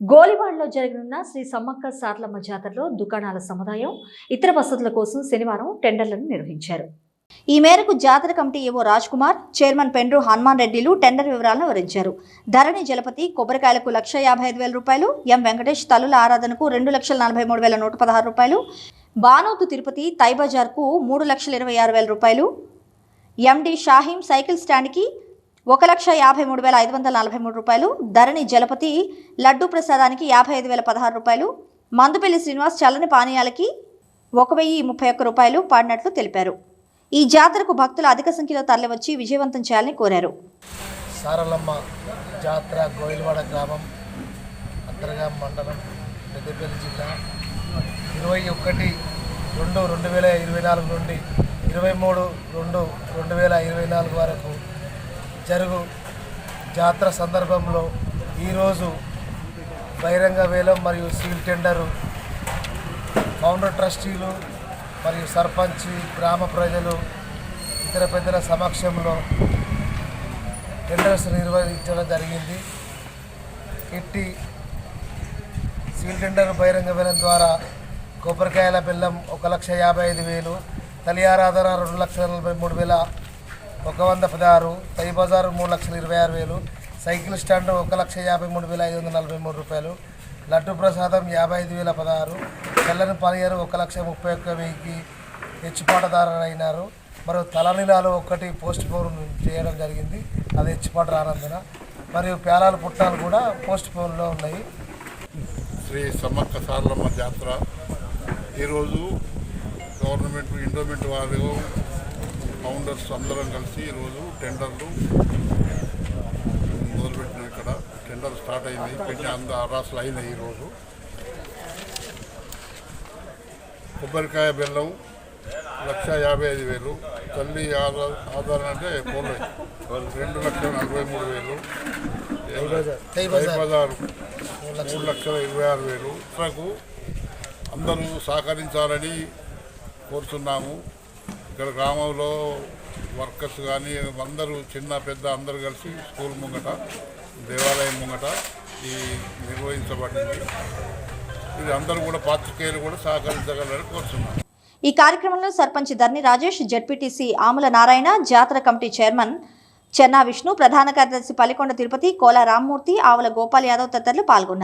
గోలివాడలో జరగనున్న శ్రీ సమ్మక్క సార్లమ్మ జాతరలో దుకాణాల సముదాయం ఇతర వసతుల కోసం శనివారం టెండర్లను నిర్వహించారు. ఈ మేరకు జాతర committee AO Raj Kumar chairman Pendru Hanuman రెడ్డిలు టెండర్ వివరాలను వివరించారు. ధరణి జలపతి కొబ్బరికాయలకు లక్ష యాభై ఐదు వేల రూపాయలు ఎం వెంకటేష్ తల్లుల ఆరాధనకు రెండు లక్షల నలభై మూడు వేల నూట పదహారు రూపాయలు బానోతు తిరుపతి తైబజార్కు మూడు లక్షల ఇరవై ఆరు వేల రూపాయలు ఎండి షాహీం సైకిల్ స్టాండ్కి ఒక లక్ష యాభై మూడు వేల ఐదు వందల నలభై మూడు రూపాయలు ధరణి జలపతి లడ్డు ప్రసాదానికి యాభై ఐదు వేల పదహారు రూపాయలు మందుపల్లి శ్రీనివాస్ చల్లని పానీయాలకి ఒక వెయ్యి ముప్పై ఒక్క రూపాయలు పాడినట్లు తెలిపారు. ఈ జాతరకు భక్తులు అధిక సంఖ్యలో తరలివచ్చి విజయవంతం చేయాలని కోరారు. సారలమ్మ జాతర గోయిల్వాడ గ్రామం అంతర్గా మండలం పెద్దపల్లి జిల్లా. ఇరవై ఒకటి రెండు రెండు వేల ఇరవై నాలుగు నుండి ఇరవై మూడు రెండు రెండు వేల ఇరవై నాలుగు వరకు జరుగు జాతర సందర్భంలో ఈరోజు బహిరంగ వేలం మరియు సీల్ టెండరు. ఫౌండర్ ట్రస్టీలు మరియు సర్పంచ్ గ్రామ ప్రజలు ఇతర పెద్దల సమక్షంలో టెండర్స్ నిర్వహించడం జరిగింది. ఇట్టి సీల్ టెండర్ బహిరంగ వేలం ద్వారా కొబ్బరికాయల బెల్లం ఒక లక్ష యాభై ఐదు వేలు తలియారాధన రెండు లక్షల నలభై మూడు వేల ఒక వంద పదహారు పై బజారు మూడు లక్షల ఇరవై ఆరు వేలు సైకిల్ స్టాండ్ ఒక లక్ష యాభై మూడు వేల ఐదు వందల నలభై మూడు రూపాయలు లడ్డు ప్రసాదం యాభై ఐదు వేల పదహారు తెల్లని పనియరు ఒక లక్ష ముప్పై ఒక్క వెయ్యికి హెచ్చుపాటదారులు అయినారు మరియు తలనీలాలు ఒకటి పోస్ట్ పోన్ చేయడం జరిగింది. అది హెచ్చుపాట రానందున. మరియు పేలాల పుట్టాలు కూడా పోస్ట్ పోన్లో ఉన్నాయి. శ్రీ సమ్మక్క సారలమ్మ జాతర. ఈరోజు గవర్నమెంట్ ఇండోమెంట్ వారు ఫౌండర్స్ అందరం కలిసి ఈరోజు టెండర్లు మొదలుపెట్టినాం ఇక్కడ. టెండర్ స్టార్ట్ అయింది. పెట్టి అంద అరాసులు అయినాయి ఈరోజు. కొబ్బరికాయ బెల్లం లక్ష యాభై ఐదు వేలు. తల్లి ఆధార్ ఆధార్ అంటే పోలే రెండు లక్షల నలభై మూడు వేలు. బజారు మూడు లక్షల ఇరవై ఆరు వేలు. ఇతరకు అందరూ సహకరించాలని కోరుతున్నాము. ఇక్కడ గ్రామంలో వర్కర్స్ కానీ అందరూ చిన్న పెద్ద అందరూ కలిసి స్కూల్ ముంగట దేవాలయం ముంగట ఈ నిర్వహించబడింది. ఇది అందరూ కూడా పాత్రికేయులు కూడా సహకరించగలరని కోరుతున్నాము ఈ కార్యక్రమంలో సర్పంచ్ ధర్ని రాజేష్ జడ్పీటీసీ ఆముల నారాయణ జాతర కమిటీ చైర్మన్ చెన్నా విష్ణు ప్రధాన కార్యదర్శి పల్లికొండ తిరుపతి కోల రామ్మూర్తి ఆవుల గోపాల్ యాదవ్ తదితరులు పాల్గొన్నారు.